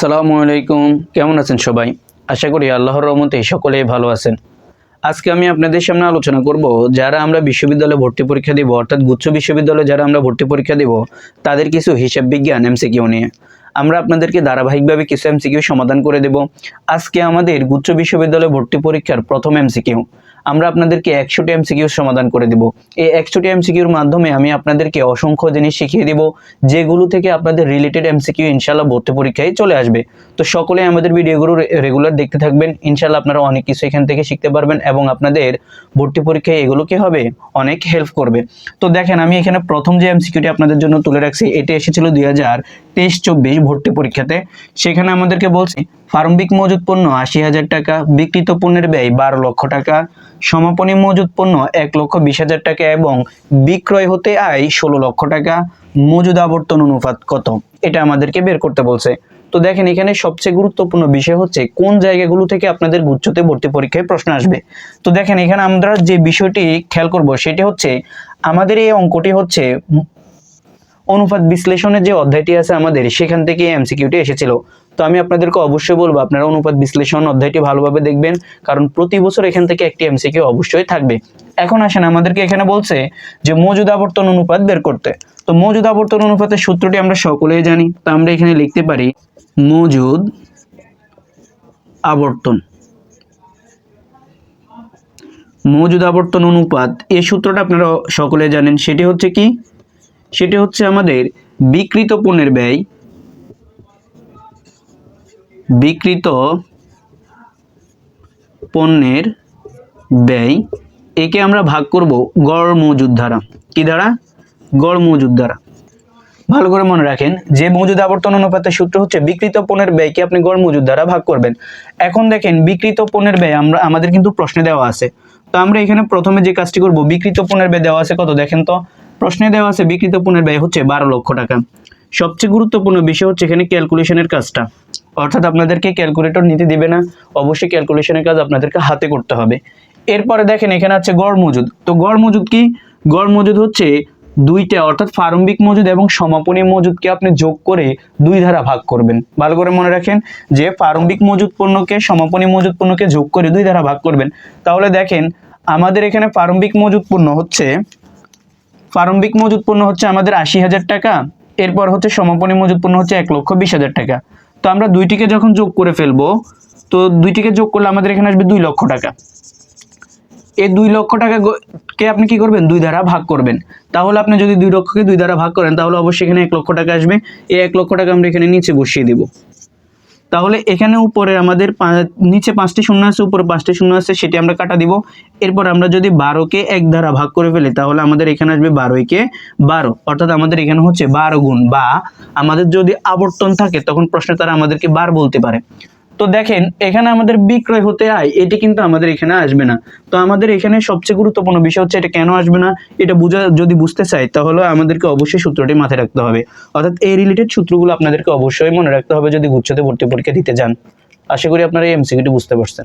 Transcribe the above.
সালামু আলাইকুম। কেমন আছেন সবাই? আশা করি আল্লাহর রহমতে সকলেই ভালো আছেন। আজকে আমি আপনাদের সামনে আলোচনা করব, যারা আমরা বিশ্ববিদ্যালয়ে ভর্তি পরীক্ষা দিব, অর্থাৎ গুচ্ছ বিশ্ববিদ্যালয়ে যারা আমরা ভর্তি পরীক্ষা দিব, তাদের কিছু হিসাব বিজ্ঞান, এমসিকিউ নিয়ে। আমরা আপনাদেরকে ধারাবাহিকভাবে কিছু এমসিকিউ সমাধান করে দেব। আজকে আমাদের গুচ্ছ বিশ্ববিদ্যালয়ে ভর্তি পরীক্ষার প্রথম এমসিকিউ। আমরা আপনাদেরকে একশোটি এমসিকিউ সমাধান করে দেব। এই একশোটি এমসিকিউর মাধ্যমে আমি আপনাদেরকে অসংখ্য জিনিস শিখিয়ে দেব, যেগুলো থেকে আপনাদের রিলেটেড এমসিকিউ ইনশাল্লাহ ভর্তি পরীক্ষায় চলে আসবে। তো সকলে আমাদের ভিডিওগুলো রেগুলার দেখতে থাকবেন। ইনশাল্লাহ আপনারা অনেক কিছু এখান থেকে শিখতে পারবেন এবং আপনাদের ভর্তি পরীক্ষায় এগুলো কি হবে? অনেক হেল্প করবে। তো দেখেন, আমি এখানে প্রথম যে এমসিকিউটি আপনাদের জন্য তুলে রাখছি, এটি এসেছিল দুই হাজার তেইশ চব্বিশ ভর্তি পরীক্ষাতে। সেখানে আমাদেরকে বলছি প্রারম্ভিক মজুত পণ্য আশি হাজার টাকা বিকৃত পণ্যের ব্যয় বারো লক্ষ টাকা, সমাপনী মজুত পণ্য এক লক্ষ বিশ হাজার টাকা এবং বিক্রয় হতে আয় ষোলো লক্ষ টাকা। মজুদ আবর্তন অনুপাত কত? এটা আমাদেরকে বের করতে বলছে। তো দেখেন, এখানে সবচেয়ে গুরুত্বপূর্ণ বিষয় হচ্ছে কোন জায়গাগুলো থেকে আপনাদের গুচ্ছতে ভর্তি পরীক্ষায় প্রশ্ন আসবে। তো দেখেন, এখানে আমরা যে বিষয়টি খেয়াল করব সেটি হচ্ছে, আমাদের এই অঙ্কটি হচ্ছে অনুপাত বিশ্লেষণের যে অধ্যায়টি আছে আমাদের, সেখান থেকে এমসিকিউটি এসেছিল। তো আমি আপনাদেরকে অবশ্যই বলব, আপনারা অনুপাত বিশ্লেষণ অধ্যায়টি ভালোভাবে দেখবেন, কারণ প্রতি বছর এখান থেকে একটি এমসিকিউ অবশ্যই থাকবে। এখন আসেন, আমাদেরকে এখানে বলছে যে মজুদ আবর্তন অনুপাত বের করতে। তো মজুদ আবর্তন অনুপাতের সূত্রটি আমরা সকলেই জানি, তো আমরা এখানে লিখতে পারি, মজুদ আবর্তন। মজুদ আবর্তন অনুপাত এই সূত্রটা আপনারা সকলে জানেন, সেটি হচ্ছে কি? সেটি হচ্ছে আমাদের বিকৃত পণ্যের ব্যয়। বিকৃত পণ্যের ব্যয়। একে আমরা ভাগ করব গড় মজুদ দ্বারা। কি দ্বারা? গড় মজুদ দ্বারা। ভালো করে মনে রাখেন, যে মজুদ আবর্তন অনুপাতের সূত্র হচ্ছে বিকৃত পণ্যের ব্যয়কে আপনি গড় মজুদ দ্বারা ভাগ করবেন। এখন দেখেন বিকৃত পণ্যের ব্যয় আমরা আমাদের কিন্তু প্রশ্নে দেওয়া আছে। তো আমরা এখানে প্রথমে যে কাজটি করব বিকৃত পণ্যের ব্যয় দেওয়া আছে কত? দেখেন তো, প্রশ্নে দেওয়া আছে বিকৃত পণ্যের ব্যয় হচ্ছে বারো লক্ষ টাকা। সবচেয়ে গুরুত্বপূর্ণ বিষয় হচ্ছে এখানে ক্যালকুলেশনের কাজটা। অর্থাৎ আপনাদেরকে ক্যালকুলেটর নিতে দিবে না, অবশ্যই ক্যালকুলেশনের কাজ আপনাদেরকে হাতে করতে হবে। এরপরে দেখেন এখানে আছে গড় মজুদ। তো গড় মজুদ কি? গড় মজুদ হচ্ছে দুইটা, অর্থাৎ প্রারম্ভিক মজুদ এবং সমাপনী মজুদকে আপনি যোগ করে দুই ধারা ভাগ করবেন। ভালো করে মনে রাখেন যে প্রারম্ভিক মজুদ পণ্যকে, সমাপনী মজুদ পণ্যকে যোগ করে দুই ধারা ভাগ করবেন। তাহলে দেখেন আমাদের এখানে প্রারম্ভিক মজুদ পণ্য হচ্ছে, প্রারম্ভিক মজুদ পণ্য হচ্ছে আমাদের আশি হাজার টাকা, এরপর হচ্ছে সমাপনী মজুদ পণ্য হচ্ছে এক লক্ষ বিশ হাজার টাকা। তো আমরা দুইটিকে যখন যোগ করে ফেলব, তো দুইটিকে যোগ করলে আমাদের এখানে আসবে দুই লক্ষ টাকা। এই দুই লক্ষ টাকা কে আপনি কি করবেন? দুই দ্বারা ভাগ করবেন। তাহলে আপনি যদি দুই লক্ষকে দুই দ্বারা ভাগ করেন, তাহলে অবশ্যই এখানে এক লক্ষ টাকা আসবে। এই এক লক্ষ টাকা আমরা এখানে নিচে বসিয়ে দিব। তাহলে এখানে উপরে আমাদের নিচে পাঁচটি শূন্য আছে, উপরে পাঁচটি শূন্য আছে, সেটি আমরা কাটা দিব। এরপর আমরা যদি বারোকে এক দ্বারা ভাগ করে ফেলি, তাহলে আমাদের এখানে আসবে বারোইকে বারো। অর্থাৎ আমাদের এখানে হচ্ছে বারো গুণ বা আমাদের যদি আবর্তন থাকে, তখন প্রশ্নে তারা আমাদেরকে বার বলতে পারে। তো দেখেন, এখানে আমাদের বিক্রয় হতে আয়, এটি কিন্তু আমাদের এখানে আসবে না। তো আমাদের এখানে সবচেয়ে গুরুত্বপূর্ণ বিষয় হচ্ছে এটা কেন আসবে না? এটা বুঝা, যদি বুঝতে চাই, তাহলে আমাদেরকে অবশ্যই সূত্রটি মাথায় রাখতে হবে। অর্থাৎ এই রিলেটেড সূত্রগুলো আপনাদেরকে অবশ্যই মনে রাখতে হবে যদি গুচ্ছতে ভর্তি পরীক্ষা দিতে যান। আশা করি আপনারা এই এমসিকিউটি বুঝতে পারছেন।